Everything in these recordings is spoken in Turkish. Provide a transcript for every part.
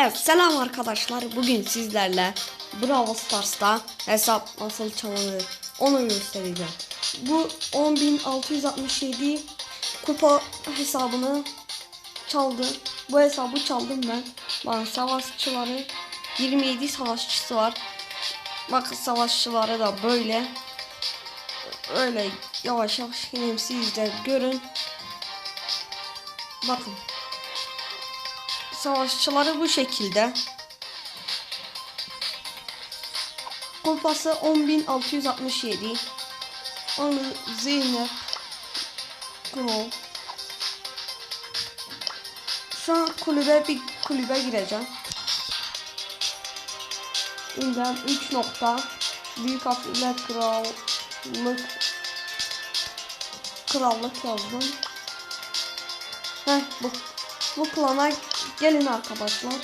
Evet selam arkadaşlar. Bugün sizlerle Bravo Stars'ta hesap nasıl çalınır onu göstereceğim. Bu 10.667 kupa hesabını çaldı. Bu hesabı çaldım ben. Bak savaşçıları 27 savaşçısı var. Bakın savaşçıları da böyle. Öyle yavaş yavaş gideyim siz de görün. Bakın. Savaşçıları bu şekilde. Kupası 10.667. Onu Zeynep Kro. Şu an kulübe bir kulübe gireceğim. İnden 3 nokta büyük harflerle krallık krallık yazdım. Heh bu bu klana gelin arkadaşlar.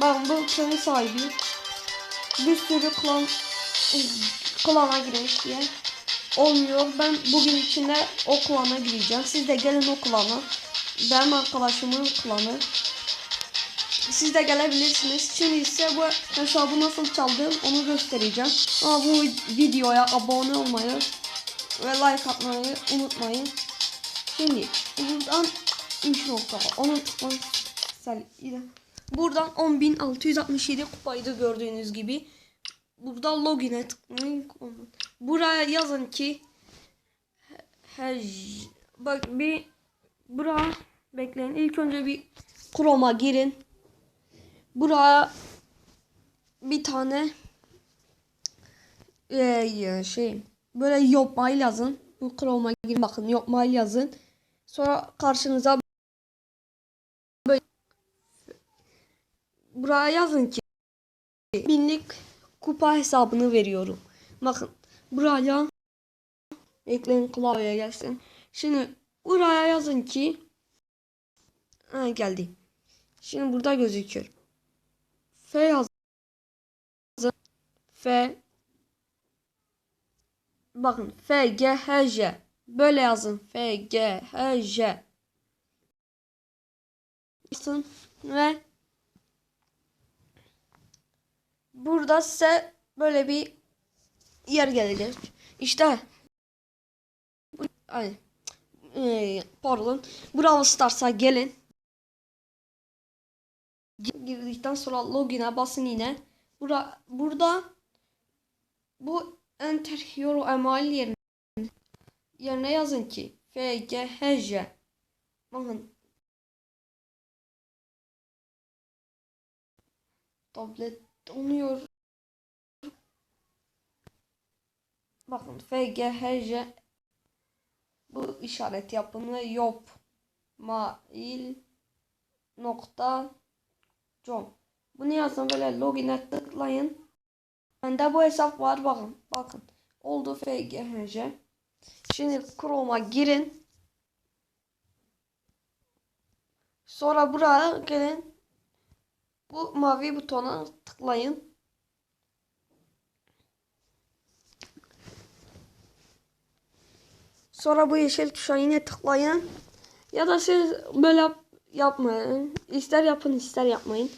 Ben bu klanın sahibi. Bir sürü klan klana girmiş diye olmuyor. Ben bugün içinde o klana gireceğim. Siz de gelin o klana. Benim arkadaşımın klanı. Siz de gelebilirsiniz. Şimdi ise bu hesabı nasıl çaldım onu göstereceğim. Ama bu videoya abone olmayı ve like atmayı unutmayın. Şimdi buradan 3 nokta. Onu tıklayın. Buradan 10.667 kupaydı gördüğünüz gibi. Burada login'e tıklayın. Buraya yazın ki bak bir bura bekleyin. İlk önce bir Chrome'a girin. Buraya bir tane ee, şey böyle Yopmail yazın. Bu Chrome'a girin bakın Yopmail yazın. Sonra karşınıza böyle buraya yazın ki binlik kupa hesabını veriyorum. Bakın buraya ekleyin klavyeye gelsin. Şimdi buraya yazın ki ha, geldi. Şimdi burada gözüküyor. F yazın. F Bakın F G H J Böyle yazın. F, G, H, J. Ve burada size böyle bir yer gelecek. İşte ay e, pardon. Bravo Stars'a gelin. Girdikten sonra login'e basın yine. Bura, burada bu Enter Hero Email yerine yerine yazın ki F, G, H, J. Bakın. Tablet donuyor. Bakın F, G, H, J. Bu işaret yapın ve yop. Mail nokta com. Bunu yazın böyle login'e tıklayın. Bende bu hesap var bakın. Bakın. Oldu F, G, H, J. Şimdi Chrome'a girin. Sonra buraya gelin. Bu mavi butona tıklayın. Sonra bu yeşil tuşa yine tıklayın. Ya da siz böyle yap yapmayın. İster yapın ister yapmayın.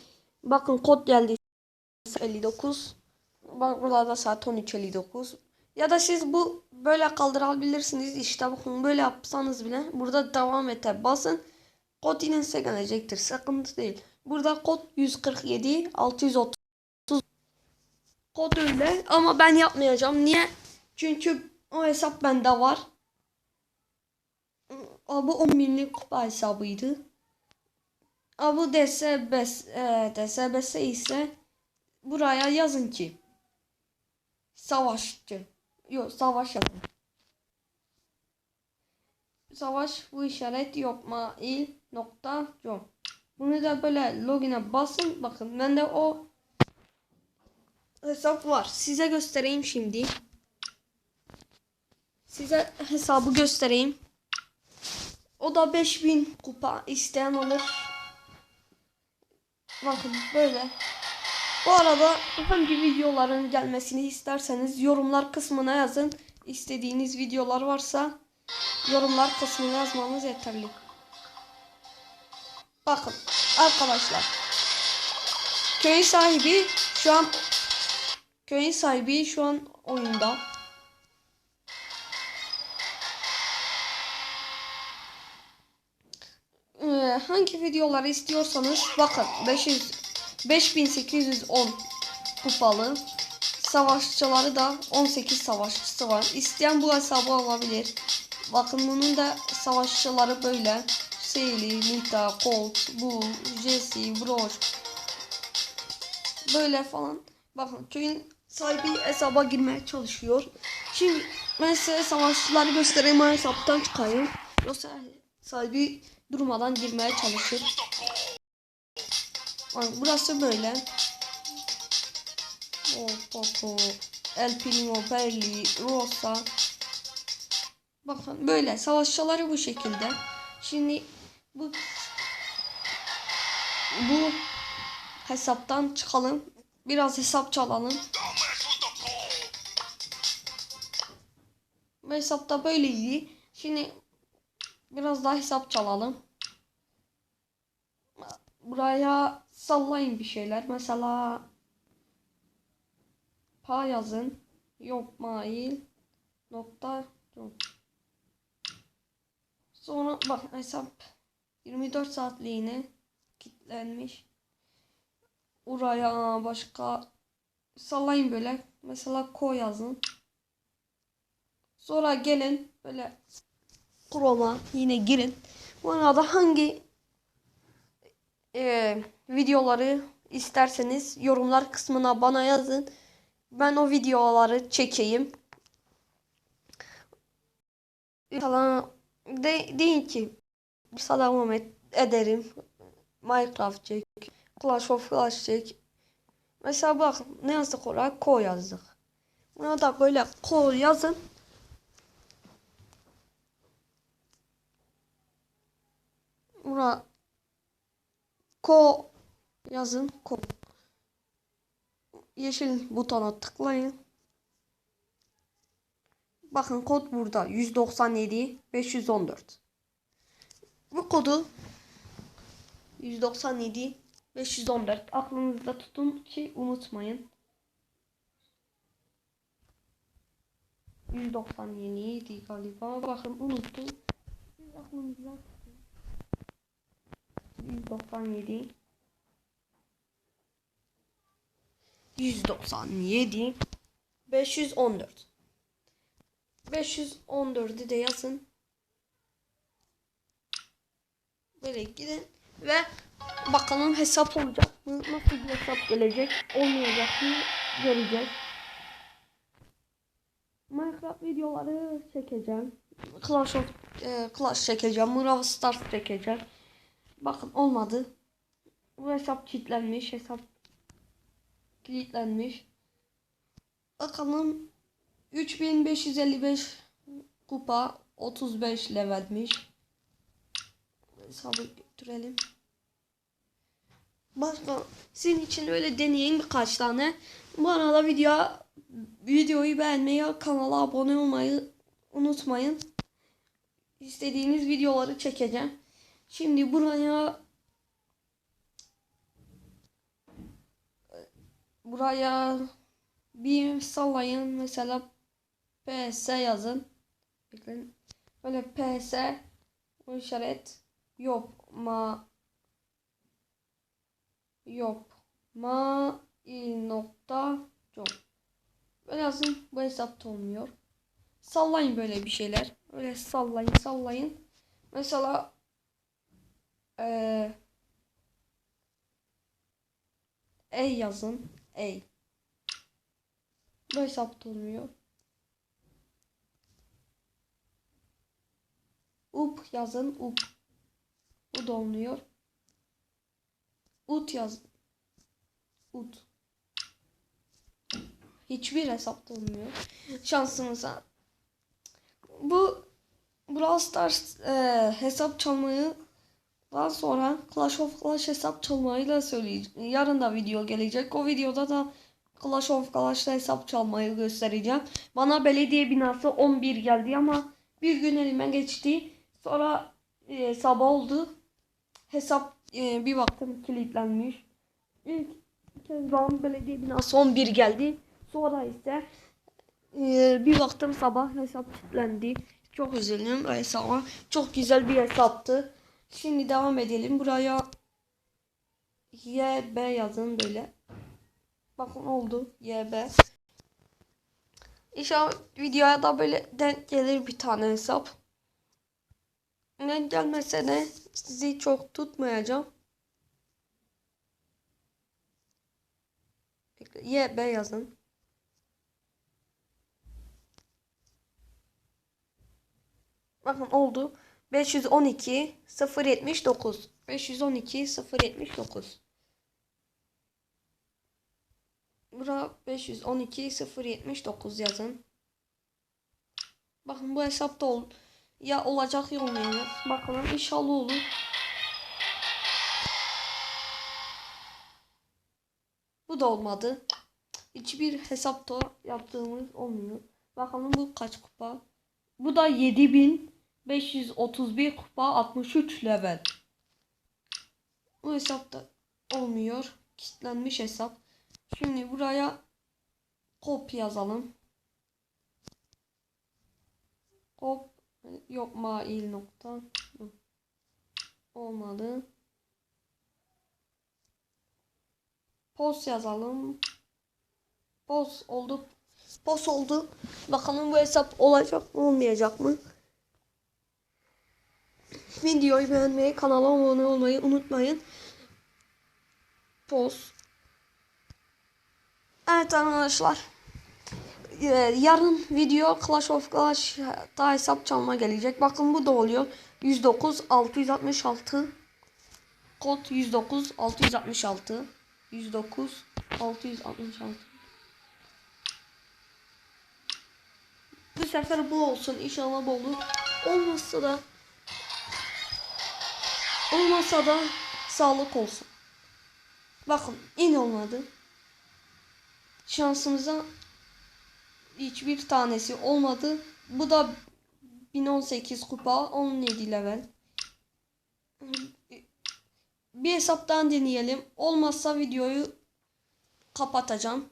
Bakın kod geldi. 59. Bak burada da saat 13.59. Ya da siz bu böyle kaldırabilirsiniz. İşte bakın böyle yapsanız bile burada devam ete basın. Kod yine size gelecektir. Sıkıntı değil. Burada kod 147 630 kod öyle ama ben yapmayacağım. Niye? Çünkü o hesap bende var. Bu 10 binlik kupa hesabıydı. Bu DSBS, e, DSBS ise buraya yazın ki savaşçı. Yok savaş yapın. Savaş bu işaret yok mail nokta com. Bunu da böyle login'e basın. Bakın bende o hesap var. Size göstereyim şimdi. Size hesabı göstereyim. O da 5000 kupa isteyen olur. Bakın böyle. Bu arada hangi videoların gelmesini isterseniz yorumlar kısmına yazın. İstediğiniz videolar varsa yorumlar kısmına yazmanız yeterli. Bakın arkadaşlar köyün sahibi şu an köyün sahibi şu an oyunda. Ee, hangi videoları istiyorsanız bakın 500 5810 kupalı savaşçıları da 18 savaşçısı var. İsteyen bu hesabı alabilir. Bakın bunun da savaşçıları böyle. Sally, Nita, Colt, Bu, Jesse, Brosh. Böyle falan. Bakın köyün sahibi hesaba girmeye çalışıyor. Şimdi ben size savaşçıları göstereyim. Ben hesaptan çıkayım. Yoksa sahibi durmadan girmeye çalışır. Bak, burası böyle. Oh, Poco, El Primo, Perli, Rosa. Bakın böyle savaşçıları bu şekilde. Şimdi bu bu hesaptan çıkalım. Biraz hesap çalalım. Bu hesapta böyleydi. Şimdi biraz daha hesap çalalım. Buraya sallayın bir şeyler. Mesela pa yazın. Yok mail nokta. Sonra bak hesap 24 saatliğine kilitlenmiş. Oraya başka sallayın böyle. Mesela ko yazın. Sonra gelin böyle Chrome'a yine girin. Bu arada hangi e, videoları isterseniz yorumlar kısmına bana yazın. Ben o videoları çekeyim. Falan de, deyin ki selam ederim. Minecraft çek. Clash of Clash çek. Mesela bak ne yazdık oraya? Ko yazdık. Buna da böyle ko yazın. Buna ko yazın. Ko. Yeşil butona tıklayın. Bakın kod burada. 197 514. Bu kodu 197 514 aklınızda tutun ki unutmayın. 197 galiba. Bakın unuttum. Aklınızda tutun. 197 197 514 514'ü de yazın. Böyle gidin ve bakalım hesap olacak mı? Nasıl bir hesap gelecek? Olmayacak mı? Göreceğiz. Minecraft videoları çekeceğim. Clash of e, Clash çekeceğim. Brawl Stars çekeceğim. Bakın olmadı. Bu hesap kilitlenmiş. Hesap kilitlenmiş. Bakalım 3555 kupa 35 levelmiş. Hesabı götürelim. Başka sizin için öyle deneyin birkaç tane. Bu arada video videoyu beğenmeyi, kanala abone olmayı unutmayın. İstediğiniz videoları çekeceğim. Şimdi buraya buraya bir sallayın mesela PS yazın. Böyle PS işaret yok ma yok ma i nokta. Böyle yazın bu hesapta olmuyor. Sallayın böyle bir şeyler. Öyle sallayın sallayın. Mesela eee E yazın. E. Bu hesapta olmuyor. Up yazın. Up. Bu da olmuyor. Ut yazın. Ut. Hiçbir hesapta olmuyor. Şansımıza. Bu Brawl Stars e, hesap çalmayı daha sonra Clash of Clash hesap çalmayı da söyleyeceğim. Yarın da video gelecek. O videoda da Clash of Clash'ta hesap çalmayı göstereceğim. Bana belediye binası 11 geldi ama bir gün elime geçti. Sonra e, sabah oldu. Hesap e, bir baktım kilitlenmiş. İlk Kezban belediye binası 11 geldi. Sonra ise e, bir baktım sabah hesap kilitlendi. Çok üzüldüm hesaba. Çok güzel bir hesaptı. Şimdi devam edelim. Buraya YB yazın böyle. Bakın oldu YB. İnşallah videoya da böyle denk gelir bir tane hesap. Ne gelmese de sizi çok tutmayacağım. YB yazın. Bakın oldu. 512 079 512 079 Bura 512 079 yazın. Bakın bu hesapta ol ya olacak ya olmayacak. Bakalım inşallah olur. Bu da olmadı. Hiçbir hesapta yaptığımız olmuyor. Bakalım bu kaç kupa? Bu da 7531 kupa 63 level. Bu hesapta olmuyor. Kilitlenmiş hesap. Şimdi buraya kop yazalım. Kop yok mail nokta. Olmadı. Post yazalım. Post oldu. Post oldu. Bakalım bu hesap olacak mı olmayacak mı? Videoyu beğenmeyi, kanala abone olmayı unutmayın. Post. Evet arkadaşlar. Ee, Yarın video Clash of Clash'ta hesap çalma gelecek. Bakın bu da oluyor. 109 666 kod 109 666 109 666 Bu sefer bu olsun. İnşallah bu olur. Olmazsa da olmazsa da sağlık olsun. Bakın yine olmadı. Şansımıza hiçbir tanesi olmadı. Bu da 1018 kupa 17 level. Bir hesaptan deneyelim. Olmazsa videoyu kapatacağım.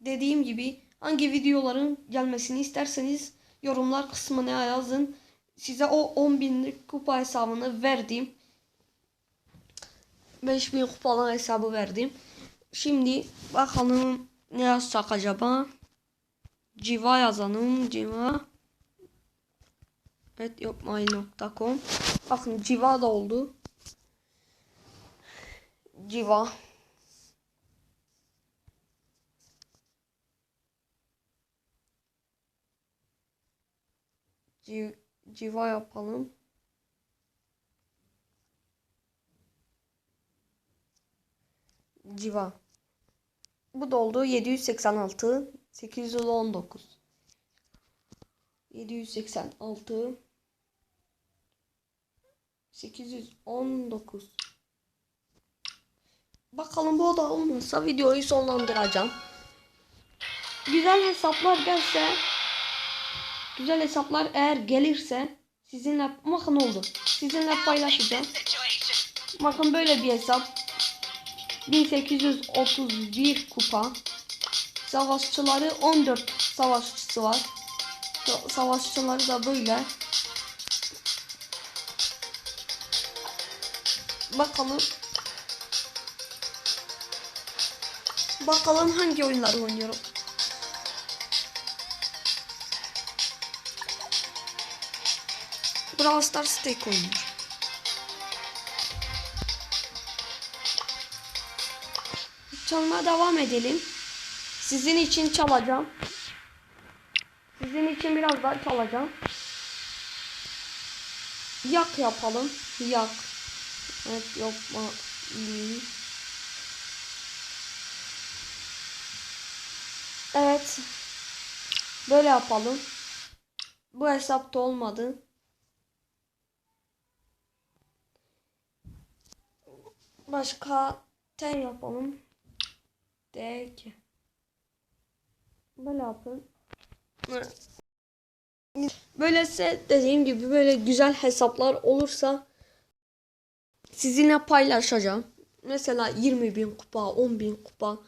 Dediğim gibi hangi videoların gelmesini isterseniz yorumlar kısmına yazın. Size o 10.000'lik kupa hesabını verdim. 5000 kupalı hesabı verdim. Şimdi bakalım ne yazsak acaba? Civa yazalım. Civa. Evet yopmail.com Bakın civa da oldu. Civa. Civ, civa yapalım. Civa. Bu da oldu 786 819 786 819 Bakalım bu da olmazsa videoyu sonlandıracağım. Güzel hesaplar gelse Güzel hesaplar eğer gelirse sizinle bakın oldu. Sizinle paylaşacağım. Bakın böyle bir hesap. 1831 kupa. Savaşçıları 14 savaşçısı var. Sa- Savaşçıları da böyle. Bakalım. Bakalım hangi oyunları oynuyorum. Brawl Stars tek oynuyor. Çalmaya devam edelim. Sizin için çalacağım. Sizin için biraz daha çalacağım. Yak yapalım. Yak. Evet yapma. Evet. Böyle yapalım. Bu hesapta olmadı. Başka T yapalım. D2. Böyle yapın. Böylese dediğim gibi böyle güzel hesaplar olursa sizinle paylaşacağım. mesela 20 bin kupa, 10 bin kupa,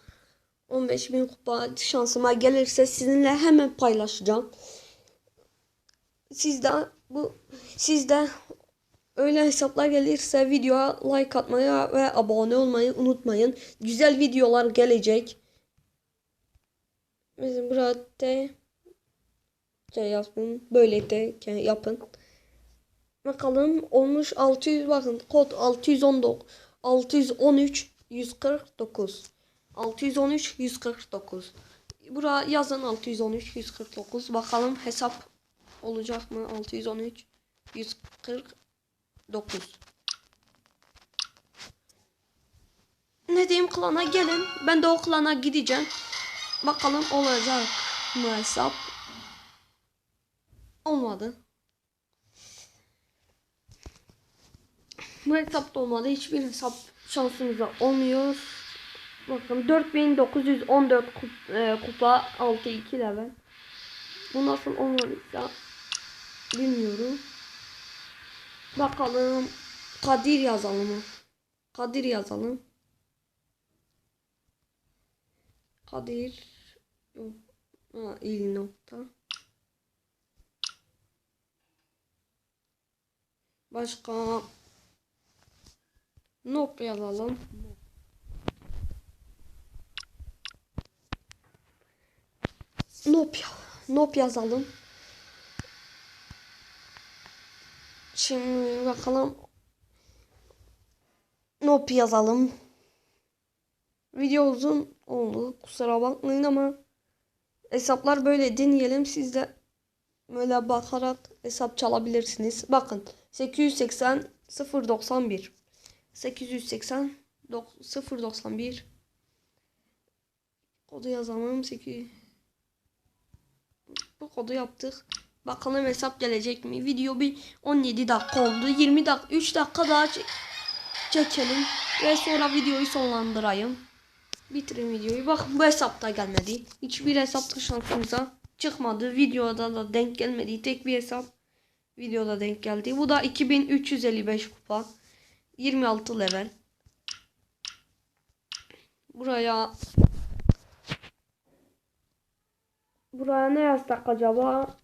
15 bin kupa şansıma gelirse sizinle hemen paylaşacağım. Siz de bu sizde öyle hesaplar gelirse videoya like atmayı ve abone olmayı unutmayın. Güzel videolar gelecek. Bizim burada şey yapın. Böyle de yapın. Bakalım olmuş 600 bakın kod 619 613 149 613 149 Buraya yazın 613 149 bakalım hesap olacak mı? 613 149 Ne diyeyim klana gelin. Ben de o klana gideceğim bakalım olacak mı hesap olmadı Bu hesapta olmadı. Hiçbir hesap şansımıza olmuyor. Bakın 4914 kup, e, kupa 6-2 level. Bu nasıl olmadıysa bilmiyorum. Bakalım Kadir yazalım? Kadir yazalım. Kadir. Ha, il nokta. Başka Nop yazalım. Nop, nop yazalım. Şimdi bakalım. Nop yazalım. Video uzun oldu. Kusura bakmayın ama hesaplar böyle. Deneyelim. Siz de böyle bakarak hesap çalabilirsiniz. Bakın 880 091 880 091 kodu yazalım. 8 bu kodu yaptık. Bakalım hesap gelecek mi? Video bir 17 dakika oldu. 20 dakika 3 dakika daha çekelim ve sonra videoyu sonlandırayım bitirin videoyu bak bu hesapta gelmedi hiçbir hesapta şansımıza çıkmadı videoda da denk gelmedi tek bir hesap videoda denk geldi bu da 2355 kupa 26 level. Buraya Buraya ne yazsak acaba?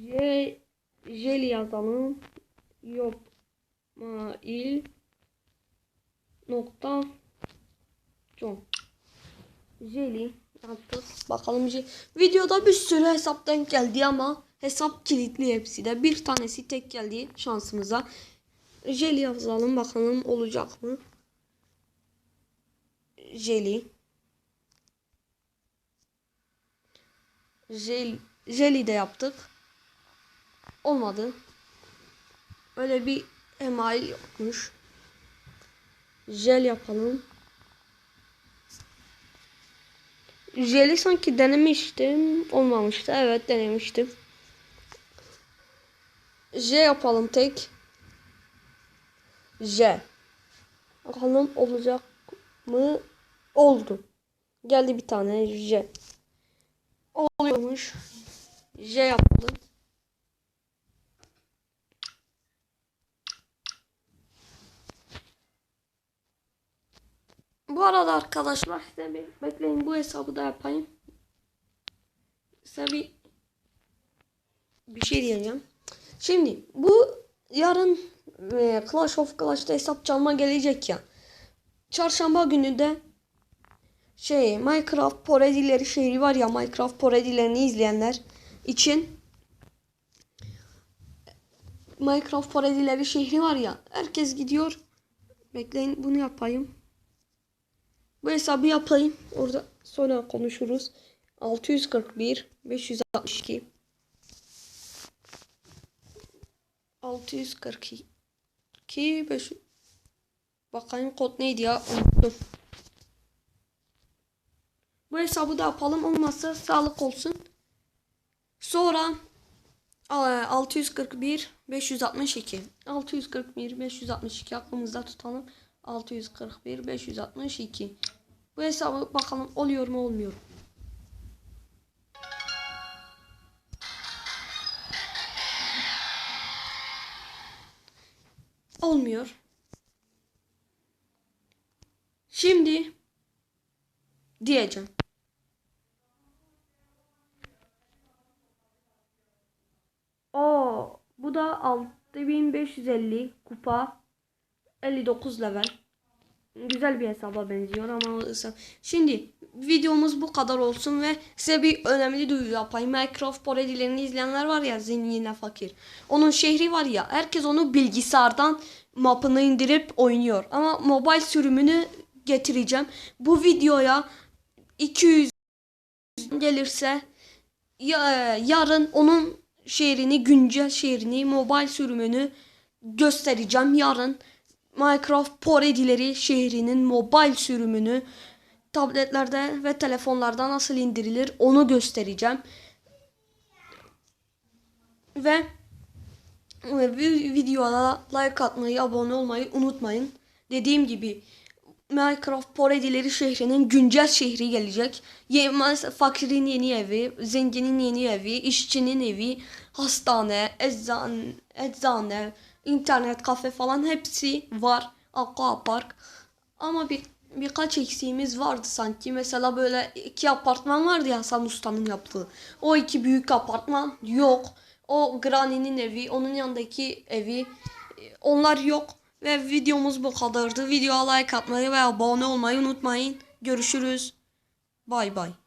J Jeli yazalım. Yok. Mail nokta Jeli yaptık. Bakalım videoda bir sürü hesaptan geldi ama hesap kilitli hepsi de. Bir tanesi tek geldi şansımıza. Jeli yazalım bakalım olacak mı? Jeli. Jel, jeli de yaptık. Olmadı. Öyle bir email yokmuş. Jel yapalım. Jeli sanki denemiştim. Olmamıştı. Evet denemiştim. J yapalım tek. J. Bakalım olacak mı? Oldu. Geldi bir tane J. Oluyormuş. J yaptım. Bu arada arkadaşlar size bir bekleyin bu hesabı da yapayım. Size bir bir şey diyeceğim. Şimdi bu yarın e, Clash of Clash'ta hesap çalma gelecek ya. Çarşamba günü de şey Minecraft Poredileri şehri var ya Minecraft Poredilerini izleyenler için Minecraft Poredileri şehri var ya herkes gidiyor. Bekleyin bunu yapayım. Bu hesabı yapayım. Orada sonra konuşuruz. 641 562 642 5 Bakayım kod neydi ya unuttum. Bu hesabı da yapalım olmazsa sağlık olsun. Sonra 641 562 641 562 aklımızda tutalım. 641 562 Bu hesabı bakalım oluyor mu olmuyor mu? Olmuyor. Şimdi diyeceğim. Oo, bu da 6550 kupa 59 level. Güzel bir hesaba benziyor ama şimdi videomuz bu kadar olsun ve size bir önemli duyuru yapayım. Minecraft parodilerini izleyenler var ya zengine fakir. Onun şehri var ya herkes onu bilgisayardan mapını indirip oynuyor. Ama mobile sürümünü getireceğim. Bu videoya 200 gelirse ya, yarın onun şehrini güncel şehrini mobile sürümünü göstereceğim yarın Minecraft parodileri şehrinin mobile sürümünü tabletlerde ve telefonlarda nasıl indirilir onu göstereceğim ve videoya like atmayı abone olmayı unutmayın dediğim gibi Minecraft parodileri şehrinin güncel şehri gelecek. Ye, mas- fakirin yeni evi, zenginin yeni evi, işçinin evi, hastane, eczane, eczane, internet kafe falan hepsi var. Aquapark. Ama bir birkaç eksiğimiz vardı sanki. Mesela böyle iki apartman vardı ya Hasan Usta'nın yaptığı. O iki büyük apartman yok. O Granny'nin evi, onun yanındaki evi e, onlar yok. Ve videomuz bu kadardı. Videoya like atmayı ve abone olmayı unutmayın. Görüşürüz. Bay bay.